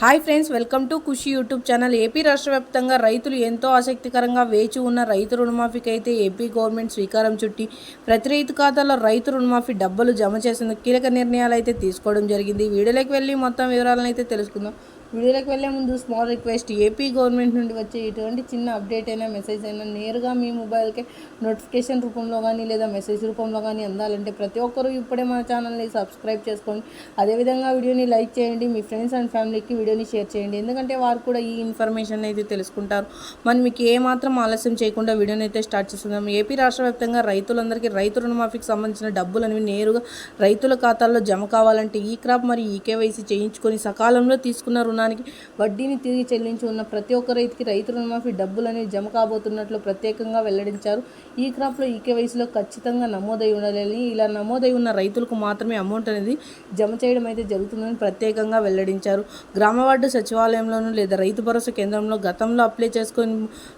Hi friends welcome to Khushi YouTube channel. AP రాష్ట్ర వ్యాప్తంగా రైతులు ఎంతో ఆసక్తికరంగా వేచి ఉన్న రైతు రుణమాఫీకి అయితే ఏపీ గవర్నమెంట్ శ్రీకారం చుట్టి ప్రతి రైతు ఖాతాలో రైతు రుణమాఫీ డబ్బులు జమ చేసేందుకు కీలక నిర్ణయాలు అయితే తీసుకోవడం జరిగింది. వీడియోలోకి వెళ్ళి మొత్తం వివరాలను అయితే తెలుసుకుందాం. వీడియోలోకి వెళ్ళే ముందు స్మాల్ రిక్వెస్ట్ ఏపీ గవర్నమెంట్ నుండి వచ్చే ఎటువంటి చిన్న అప్డేట్ అయినా మెసేజ్ అయినా నేరుగా మీ మొబైల్కి నోటిఫికేషన్ రూపంలో కానీ లేదా మెసేజ్ రూపంలో కానీ అందాలంటే ప్రతి ఒక్కరూ ఇప్పుడే మన ఛానల్ని సబ్స్క్రైబ్ చేసుకోండి అదేవిధంగా వీడియోని లైక్ చేయండి. మీ ఫ్రెండ్స్ అండ్ ఫ్యామిలీకి వీడియోని షేర్ చేయండి. ఎందుకంటే వారు కూడా ఈ ఇన్ఫర్మేషన్ అయితే తెలుసుకుంటారు. మనం మీకు ఏమాత్రం ఆలస్యం చేయకుండా వీడియోని అయితే స్టార్ట్ చేస్తున్నాం. ఏపీ రాష్ట్ర వ్యాప్తంగా రైతులందరికీ రైతు రుణమాఫీకి సంబంధించిన డబ్బులు అనేవి నేరుగా రైతుల ఖాతాల్లో జమ కావాలంటే ఈ క్రాప్ మరియు ఈ కేవైసీ చేయించుకొని సకాలంలో తీసుకున్న రుణానికి వడ్డీని తిరిగి చెల్లించి ఉన్న ప్రతి ఒక్క రైతుకి రైతు రుణమాఫీ డబ్బులు అనేవి జమ కాబోతున్నట్లు ప్రత్యేకంగా వెల్లడించారు. ఈ క్రాప్లో ఈ కేవైసీలో ఖచ్చితంగా నమోదై ఉండాలని ఇలా నమోదై ఉన్న రైతులకు మాత్రమే అమౌంట్ అనేది జమ చేయడం అయితే జరుగుతుందని ప్రత్యేకంగా వెల్లడించారు. గ్రామ వార్డు సచివాలయంలోనూ లేదా రైతు భరోసా కేంద్రంలో గతంలో అప్లై చేసుకొని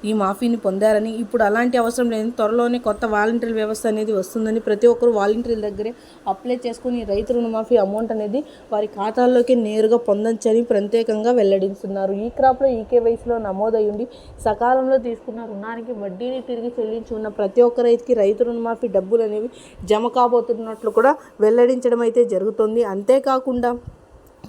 ఈ మాఫీని పొందారని ఇప్పుడు అలాంటి అవసరం లేదని త్వరలోనే కొత్త వాలంటీర్ వ్యవస్థ అనేది వస్తుందని ప్రతి ఒక్కరు వాలంటీర్ల దగ్గరే అప్లై చేసుకుని రైతు రుణమాఫీ అమౌంట్ అనేది వారి ఖాతాల్లోకి నేరుగా పొందొచ్చని ప్రత్యేకంగా వెల్లడించున్నారు ఈ క్రాప్లో ఈ కేవైసీలో నమోదై ఉండి సకాలంలో తీసుకున్న రుణానికి వడ్డీని తిరిగి చెల్లించి ఉన్న ప్రతి ఒక్క రైతుకి రైతు రుణమాఫీ డబ్బులు అనేవి జమ కాబోతున్నట్లు కూడా వెల్లడించడం అయితే జరుగుతుంది. అంతేకాకుండా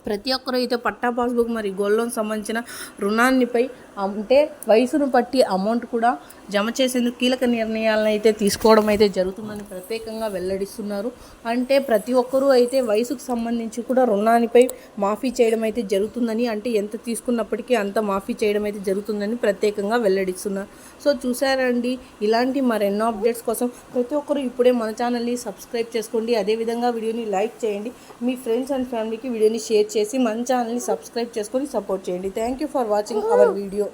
ప్రతి ఒక్కరు అయితే పట్టా పాస్బుక్ మరియు గోల్డ్ లోన్ సంబంధించిన రుణాన్నిపై అంటే వయసును బట్టి అమౌంట్ కూడా జమ చేసేందుకు కీలక నిర్ణయాలను అయితే తీసుకోవడం అయితే జరుగుతుందని ప్రత్యేకంగా వెల్లడిస్తున్నారు. అంటే ప్రతి ఒక్కరూ అయితే వయసుకు సంబంధించి కూడా రుణానిపై మాఫీ చేయడం అయితే జరుగుతుందని అంటే ఎంత తీసుకున్నప్పటికీ అంత మాఫీ చేయడం అయితే జరుగుతుందని ప్రత్యేకంగా వెల్లడిస్తున్నారు. సో చూసారండి ఇలాంటి మరెన్నో అప్డేట్స్ కోసం ప్రతి ఒక్కరు ఇప్పుడే మన ఛానల్ని సబ్స్క్రైబ్ చేసుకోండి. అదేవిధంగా వీడియోని లైక్ చేయండి. మీ ఫ్రెండ్స్ అండ్ ఫ్యామిలీకి వీడియోని షేర్ చేసి మన ఛానల్ని సబ్స్క్రైబ్ చేసుకొని సపోర్ట్ చేయండి. Thank you for watching our video